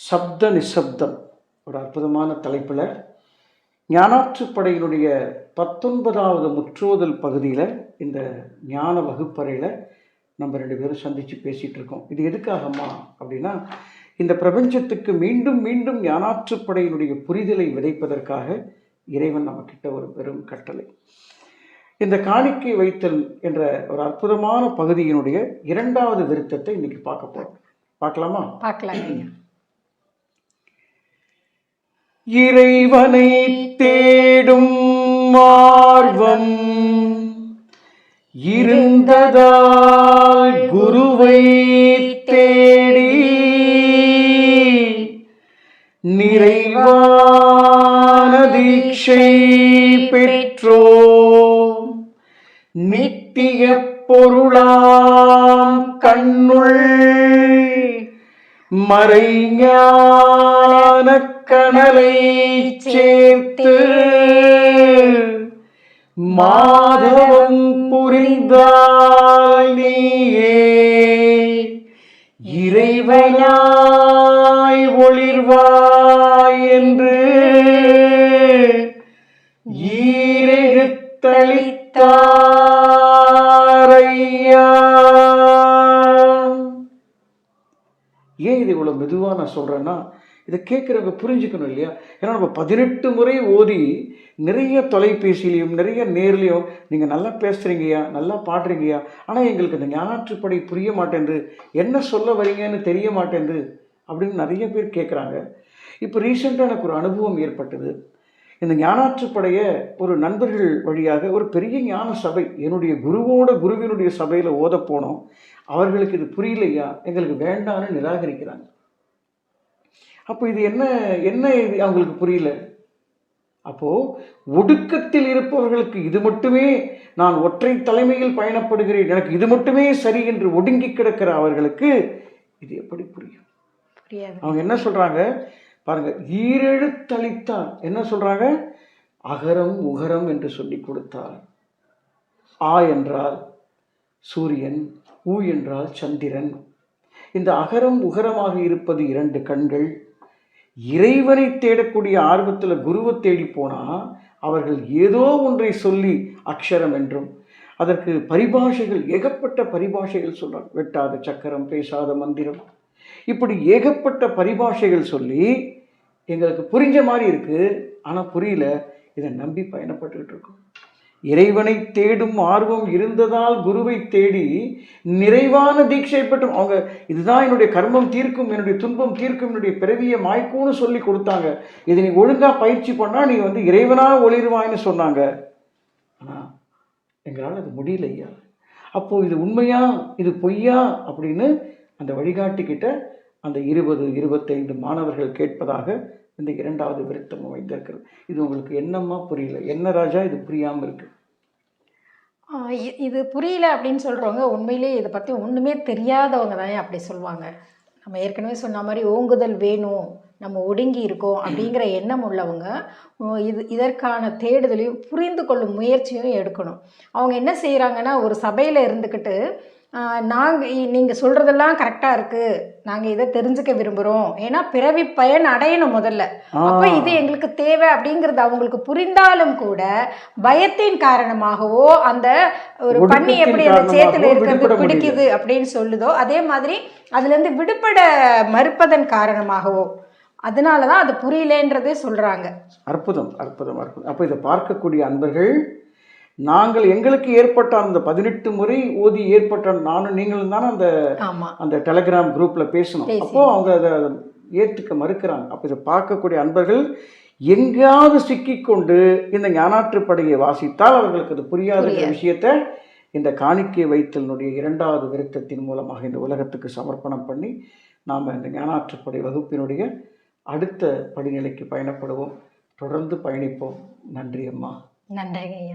சப்த நிசப்தம் ஒரு அற்புதமான தலைப்பில். ஞானாற்றுப்படையினுடைய பத்தொன்பதாவது முற்றோதல் பகுதியில் இந்த ஞான வகுப்பறையில் நம்ம ரெண்டு பேரும் சந்தித்து பேசிகிட்டு இருக்கோம். இது எதுக்காகம்மா அப்படின்னா இந்த பிரபஞ்சத்துக்கு மீண்டும் மீண்டும் ஞானாற்றுப்படையினுடைய புரிதலை விதைப்பதற்காக இறைவன் நம்மக்கிட்ட ஒரு பெரும் கட்டளை. இந்த காணிக்கை வைத்தல் என்ற ஒரு அற்புதமான பகுதியினுடைய இரண்டாவது விருத்தத்தை இன்னைக்கு பார்க்க போகிறோம் பார்க்கலாமா? பார்க்கலாம். நீங்கள் இறைவனை தேடும் மார்வம் இருந்ததால் குருவை தேடி நிறைவான தீட்சை பெற்றோ. நித்திய பொருளாம் கண்ணுள் மறைஞான கணலை சேர்த்து மாதவம் புரிந்தாய் நீயே. இறைவனாய் ஒளிர்வாய் ஏன் இது இவ்வளோ மெதுவாக நான் சொல்கிறேன்னா இதை கேட்குறவங்க புரிஞ்சுக்கணும் இல்லையா? ஏன்னா நம்ம பதினெட்டு முறை ஓதி நிறைய தொலைபேசியிலையும் நிறைய நேர்லேயும் நீங்கள் நல்லா பேசுகிறீங்கய்யா நல்லா பாடுறீங்கய்யா ஆனால் எங்களுக்கு இந்த ஞானாற்றுப்படை புரிய மாட்டேன்று என்ன சொல்ல வரீங்கன்னு தெரிய மாட்டேன்று அப்படின்னு நிறைய பேர் கேட்குறாங்க இப்போ ரீசெண்டாக எனக்கு ஒரு அனுபவம் ஏற்பட்டது. இந்த ஞானாற்றுப்படையை ஒரு நண்பர்கள் வழியாக ஒரு பெரிய ஞான சபை என்னுடைய குருவோட குருவினுடைய சபையில் ஓத போனோம். அவர்களுக்கு இது புரியலையா? எங்களுக்கு வேண்டான்னு நிராகரிக்கிறாங்க. அப்போ இது என்ன என்ன இது? அவங்களுக்கு புரியல. அப்போது ஒடுக்கத்தில் இருப்பவர்களுக்கு இது மட்டுமே நான் ஒற்றை தலைமையில் பயணப்படுகிறேன் எனக்கு இது மட்டுமே சரி என்று ஒடுங்கி கிடக்கிற அவர்களுக்கு இது எப்படி புரியும்? அவங்க என்ன சொல்றாங்க? பாருங்க ஈரெழுத்தளித்தார் என்ன சொல்றாங்க? அகரம் உகரம் என்று சொல்லி கொடுத்தார் ஆ என்றால் சூரியன் ஊ என்றால் சந்திரன். இந்த அகரம் உகரமாக இருப்பது இரண்டு கண்கள். இறைவனை தேடக்கூடிய ஆர்வத்தில் குருவை தேடி போனால் அவர்கள் ஏதோ ஒன்றை சொல்லி அக்ஷரம் என்றும் அதற்கு பரிபாஷைகள் ஏகப்பட்ட பரிபாஷைகள் சொல்றாங்க வெட்டாத சக்கரம் பேசாத மந்திரம். இப்படி ஏகப்பட்ட பரிபாஷைகள் சொல்லி எங்களுக்கு புரிஞ்ச மாதிரி இருக்குது ஆனால் புரியல. இதை நம்பி பயணப்பட்டுக்கிட்டு இருக்கோம். இறைவனை தேடும் ஆர்வம் இருந்ததால் குருவை தேடி நிறைவான தீட்சை பெற்றும் அவங்க இதுதான் என்னுடைய கர்மம் தீர்க்கும் என்னுடைய துன்பம் தீர்க்கும் என்னுடைய பிறவியை மாய்க்கும்னு சொல்லி கொடுத்தாங்க. இதை நீ ஒழுங்காக பயிற்சி பண்ணால் நீ வந்து இறைவனா ஒளிருவாய்ன்னு சொன்னாங்க. ஆனால் எங்களால் அது முடியல ஐயா இது உண்மையா? இது பொய்யா? அப்படின்னு அந்த வழிகாட்டிக்கிட்ட அந்த இருபது இருபத்தைந்து மாணவர்கள் கேட்பதாக இந்த இரண்டாவது விருத்தம் அமைந்திருக்கிறது. இது உங்களுக்கு என்னம்மா புரியல? என்ன ராஜா? இது புரியாமல் இருக்கு. இது புரியல அப்படின்னு சொல்கிறவங்க உண்மையிலேயே இதை பற்றி ஒன்றுமே தெரியாதவங்க தான் அப்படி சொல்லுவாங்க. நம்ம ஏற்கனவே சொன்ன மாதிரி ஓங்குதல் வேணும் நம்ம ஒடுங்கி இருக்கோம் அப்படிங்கிற எண்ணம் உள்ளவங்க இது இதற்கான தேடுதலையும் புரிந்து கொள்ளும் முயற்சியும் எடுக்கணும். அவங்க என்ன செய்கிறாங்கன்னா ஒரு சபையில் இருந்துக்கிட்டு நாங்கள் நீங்கள் சொல்கிறதெல்லாம் கரெக்டாக இருக்குது நாங்கள் இதை தெரிஞ்சுக்க விரும்புகிறோம் ஏன்னா பிறவி பயன் அடையணும் முதல்ல. அப்போ இது எங்களுக்கு தேவை அப்படிங்கிறது அவங்களுக்கு புரிந்தாலும் கூட பயத்தின் காரணமாகவோ அந்த ஒரு பண்ணி எப்படி அந்த சேத்துல இருக்கிறது பிடிக்குது அப்படின்னு சொல்லுதோ அதே மாதிரி அதுலேருந்து விடுபட மறுப்பதன் காரணமாகவோ அதனால தான் அது புரியலேன்றதே சொல்கிறாங்க அற்புதம் அற்புதம் அற்புதம். அப்போ இதை பார்க்கக்கூடிய அன்பர்கள் நாங்கள் எங்களுக்கு ஏற்பட்ட அந்த பதினெட்டு முறை ஓதி ஏற்பட்ட நானும் நீங்களும் தானே அந்த அந்த டெலகிராம் குரூப்பில் பேசணும். பேசி. அப்போ அவங்க அதை ஏற்றுக்க மறுக்கிறாங்க. அப்போ இதை பார்க்கக்கூடிய அன்பர்கள் எங்கேயாவது சிக்கிக்கொண்டு இந்த ஞானாற்றுப்படையை வாசித்தால் அவர்களுக்கு அது புரியாத புரியாது. விஷயத்தை இந்த காணிக்கை வைத்தலினுடைய இரண்டாவது விருத்தத்தின் மூலமாக இந்த உலகத்துக்கு சமர்ப்பணம் பண்ணி நாம் இந்த ஞானாற்றுப்படை வகுப்பினுடைய அடுத்த படிநிலைக்கு பயணப்படுவோம். தொடர்ந்து பயணிப்போம். நன்றி அம்மா. நன்றிங்க ஐயா.